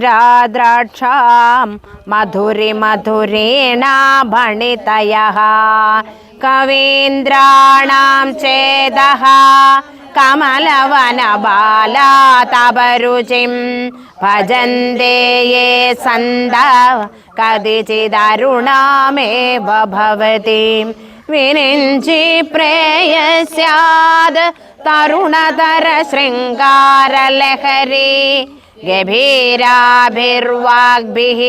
മധുക്ഷീരാദ്രാക്ഷാം മധുരി മധുരേണ കവീന്ദ്രാണം കവീന്ദ്രാണാം ചേതः കമലവനബാലാ തപരുചിം ഭജന്തെ യേ സന്ത കതിചിദരുണാമേവ ഭവതിം. വിരിഞ്ചി പ്രേയസ്യാദ് തരുണതര ശൃംഗാരലഹരി. ഗഭീരാഭിർവാഗ്ഭിः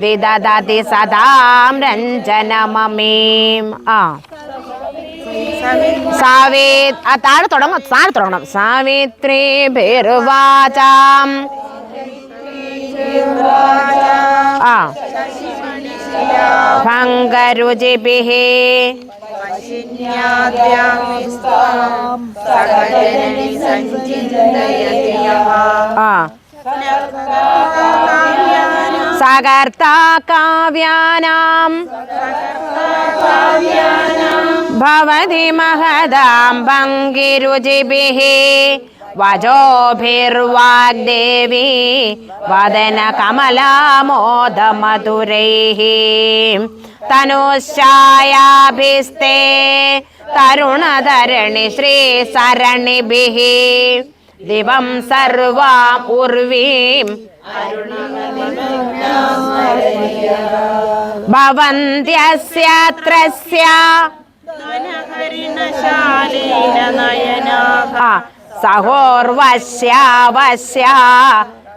വിദദതി സദാം രഞ്ജനമമീം. ആ. സാവേ താഴെ തുടങ്ങണം താഴെ തുടങ്ങണം. സാവിത്രി ഭീർവാചാം ആ. ഭംഗരുചിഭിः. സകർത്താ ഭവതി മഹദാം വജോഭിർവാഗ്ദേവി വദന കമലാമോദമധുരൈः തനുശ്ചായാഭിസ്തേ തരുണധരണി ശ്രീസരണിഭിः ദിവം സർവാം ഉർവീം ഭവന്ത്യസ്യാത്രസ്യ ആ സഹോർവശ്യാവശ്യ.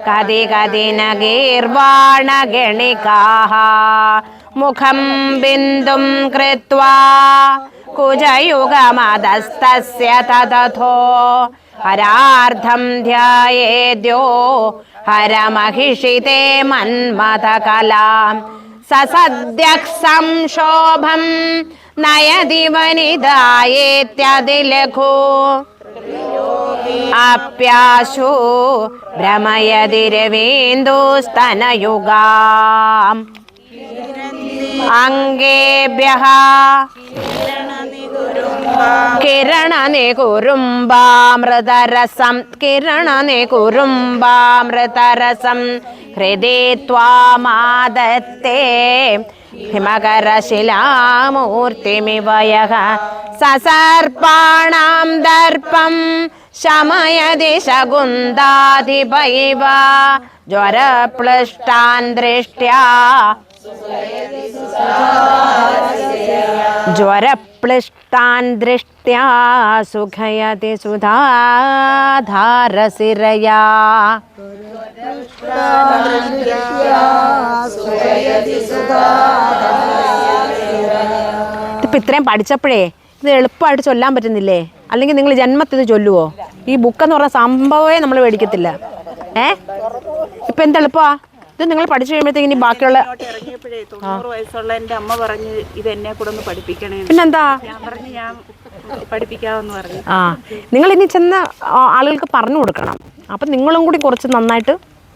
കതി കതി നഗീർവാണഗണികാः മുഖം ബിന്ദും കൃത്വാ. കുജയുഗമതസ്തസ്യ തതഥോ. ഹരാർത്ഥം ധ്യായേദ്യോ. ഹരമഹിഷിതേ മന്മഥകലാം. സസദ്യഃ സംക്ഷോഭം നയതി വനിതായേത്യതിലഘു അപ്യാശു ഭ്രമയതി രവീന്ദുസ്തനയുഗാം അംഗേഭ്യഃ കിരണനികുരുമ്പാമൃതരസം കിരണനികുരുംബാമൃതരസം ഹൃദേ ത്വാമാദത്തെ ഹിമകരശിലാമൂർത്തിമിവ യഃ സസർപ്പാണാം ദർപ്പം ശമയതി ശകുന്താധിപൈവ ജ്വരപ്ലഷ്ടാൻ ദൃഷ്ട്യാ. ജ്വരപ്ലിഷ്ടാൻ ദൃഷ്ട്യാ സുഖയതി സുധാധാരസിരയാ. ഇതിപ്പോൾ ഇത്രയും പഠിച്ചപ്പോഴേ ഇത് എളുപ്പമായിട്ട് ചൊല്ലാൻ പറ്റുന്നില്ലേ? അല്ലെങ്കിൽ നിങ്ങൾ ജന്മത്തിൽ ഇത് ചൊല്ലുവോ? ഈ ബുക്കെന്ന് പറഞ്ഞ സംഭവമേ നമ്മൾ മേടിക്കത്തില്ല. ഏ? ഇപ്പം എന്ത് എളുപ്പമാ? ഇത് നിങ്ങൾ പഠിച്ചു കഴിയുമ്പോഴത്തേക്ക് ഇനി ബാക്കിയുള്ള ഇറങ്ങിയപ്പോഴേ തൊണ്ണൂറ് വയസ്സുള്ള എന്റെ അമ്മ പറഞ്ഞ് ഇത് എന്നെ കൂടെ ഒന്ന് പഠിപ്പിക്കണേ പിന്നെന്താ? ഞാൻ പറഞ്ഞു ഞാൻ പഠിപ്പിക്കാമെന്ന് പറഞ്ഞു. ആ. നിങ്ങൾ ഇനി ചെന്ന് ആളുകൾക്ക് പറഞ്ഞു കൊടുക്കണം. അപ്പം നിങ്ങളും കൂടി കുറച്ച് നന്നായിട്ട്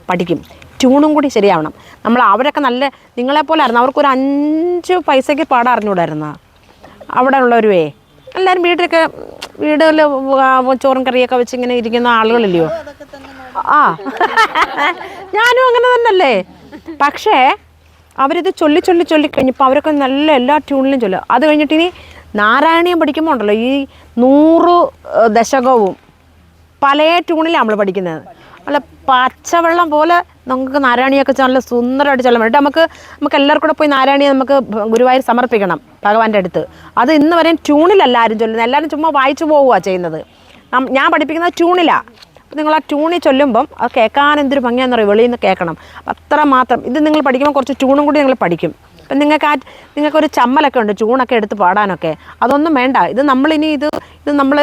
പഠിക്കും. ട്യൂണും കൂടി ശരിയാവണം. നമ്മൾ അവരൊക്കെ നല്ല നിങ്ങളെപ്പോലെ ആയിരുന്നു. അവർക്കൊരു അഞ്ച് പൈസയ്ക്ക് പാടം അറിഞ്ഞുകൂടായിരുന്ന? അവിടെ ഉള്ളവരുവേ എല്ലാവരും വീട്ടിലൊക്കെ വീടുകളിൽ ചോറും കറിയൊക്കെ വെച്ച് ഇങ്ങനെ ഇരിക്കുന്ന ആളുകളില്ലയോ? ആ. ഞാനും അങ്ങനെ തന്നല്ലേ? പക്ഷേ അവരിത് ചൊല്ലി ചൊല്ലി ചൊല്ലി കഴിഞ്ഞപ്പോൾ അവരൊക്കെ നല്ല എല്ലാ ട്യൂണിലും ചൊല്ലും. അത് കഴിഞ്ഞിട്ട് ഇനി നാരായണീയം പഠിക്കുമ്പോൾ ഉണ്ടല്ലോ ഈ നൂറ് ദശകവും പല ട്യൂണിലാണ് നമ്മൾ പഠിക്കുന്നത്. നല്ല പച്ചവെള്ളം പോലെ നമുക്ക് നാരായണിയൊക്കെ നല്ല സുന്ദരമായിട്ട് ചെല്ലാൻ വേണ്ടി നമുക്ക് നമുക്ക് എല്ലാവർക്കും കൂടെ പോയി നാരായണിയെ നമുക്ക് ഗുരുവായൂർ സമർപ്പിക്കണം ഭഗവാന്റെ അടുത്ത്. അത് ഇന്ന് വരെയും ട്യൂണിലല്ല ആരും ചൊല്ലുന്നത് എല്ലാവരും ചുമ്മാ വായിച്ചു പോവുക ചെയ്യുന്നത്. ഞാൻ പഠിപ്പിക്കുന്നത് ട്യൂണിലാണ് അപ്പോൾ നിങ്ങൾ ആ ട്യൂണിൽ ചൊല്ലുമ്പം അത് കേൾക്കാൻ എന്തൊരു ഭംഗിയാണെന്ന് പറയും. വെളിയിൽ നിന്ന് കേൾക്കണം. അത്ര മാത്രം. ഇത് നിങ്ങൾ പഠിക്കുമ്പോൾ കുറച്ച് ട്യൂണും കൂടി നിങ്ങൾ പഠിക്കും. ഇപ്പം നിങ്ങൾക്ക് ആ നിങ്ങൾക്കൊരു ചമ്മലൊക്കെ ഉണ്ട് ചൂണൊക്കെ എടുത്ത് പാടാനൊക്കെ. അതൊന്നും വേണ്ട. ഇത് നമ്മളിനി ഇത് ഇത് നമ്മൾ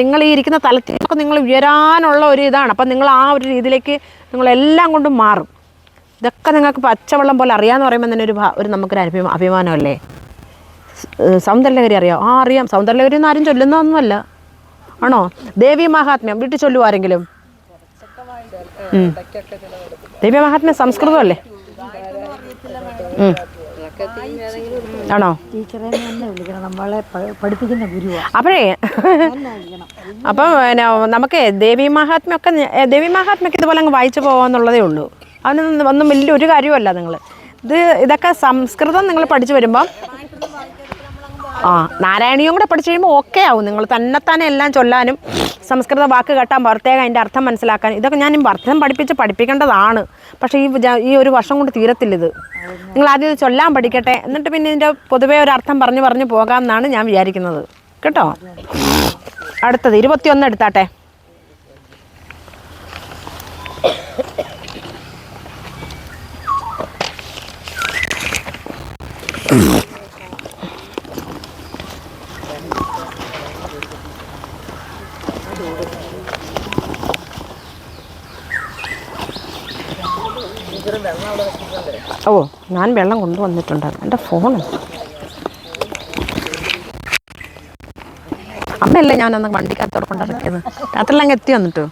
നിങ്ങൾ ഈ ഇരിക്കുന്ന തലത്തിലൊക്കെ നിങ്ങൾ ഉയരാനുള്ള ഒരു ഇതാണ്. അപ്പം നിങ്ങൾ ആ ഒരു രീതിയിലേക്ക് നിങ്ങളെല്ലാം കൊണ്ടും മാറും. ഇതൊക്കെ നിങ്ങൾക്ക് പച്ചവെള്ളം പോലെ അറിയാമെന്ന് പറയുമ്പോൾ തന്നെ ഒരു ഒരു നമുക്കൊരു അഭിമാ അഭിമാനമല്ലേ? സൗന്ദര്യലഹരി അറിയാം? ആ അറിയാം. സൗന്ദര്യലഹരി ഒന്നും ആരും ചൊല്ലുന്നതൊന്നുമല്ല. ആണോ? ദേവി മഹാത്മ്യം വീട്ടിൽ ചൊല്ലുവോ ആരെങ്കിലും? ദേവി മഹാത്മ്യം സംസ്കൃതമല്ലേ. ആണോ? ടീച്ചറെ തന്നെ വിളിക്കണം. നമ്മളെ പഠിപ്പിക്കുന്ന അപ്പോഴേ അപ്പം പിന്നെ നമുക്ക് ദേവി മഹാത്മ്യമൊക്കെ ഒക്കെ ദേവി മഹാത്മ്യൊക്കെ ഇതുപോലെ അങ്ങ് വായിച്ചു പോകാന്നുള്ളതേ ഉള്ളൂ. അതിനൊന്നും ഒന്നും വലിയ ഒരു കാര്യമല്ല നിങ്ങൾ ഇത് ഇതൊക്കെ സംസ്കൃതം നിങ്ങൾ പഠിച്ചു വരുമ്പം ആ നാരായണീയം കൂടെ പഠിച്ചു കഴിയുമ്പോൾ ഓക്കെ ആവും. നിങ്ങൾ തന്നെത്താനെ എല്ലാം ചൊല്ലാനും സംസ്കൃത വാക്ക് കെട്ടാൻ പ്രത്യേകം അതിന്റെ അർത്ഥം മനസ്സിലാക്കാൻ ഇതൊക്കെ ഞാൻ അർത്ഥം പഠിപ്പിച്ച് പഠിപ്പിക്കേണ്ടതാണ്. പക്ഷേ ഈ ഈ ഒരു വർഷം കൊണ്ട് തീരത്തില്ല ഇത്. നിങ്ങൾ ആദ്യം ചൊല്ലാൻ പഠിക്കട്ടെ. എന്നിട്ട് പിന്നെ ഇതിന്റെ പൊതുവേ ഒരു അർത്ഥം പറഞ്ഞു പറഞ്ഞു പോകാമെന്നാണ് ഞാൻ വിചാരിക്കുന്നത്. കേട്ടോ? അടുത്തത് ഇരുപത്തിയൊന്ന് എടുത്താട്ടെ. ഓ ഞാൻ വെള്ളം കൊണ്ടുവന്നിട്ടുണ്ട് എന്റെ ഫോൺ അമ്മയല്ലേ ഞാൻ അന്ന് വണ്ടിക്കകത്തോടെ കൊണ്ടിറക്കിയത് രാത്രിയിൽ അങ്ങ് എത്തി വന്നിട്ടോ?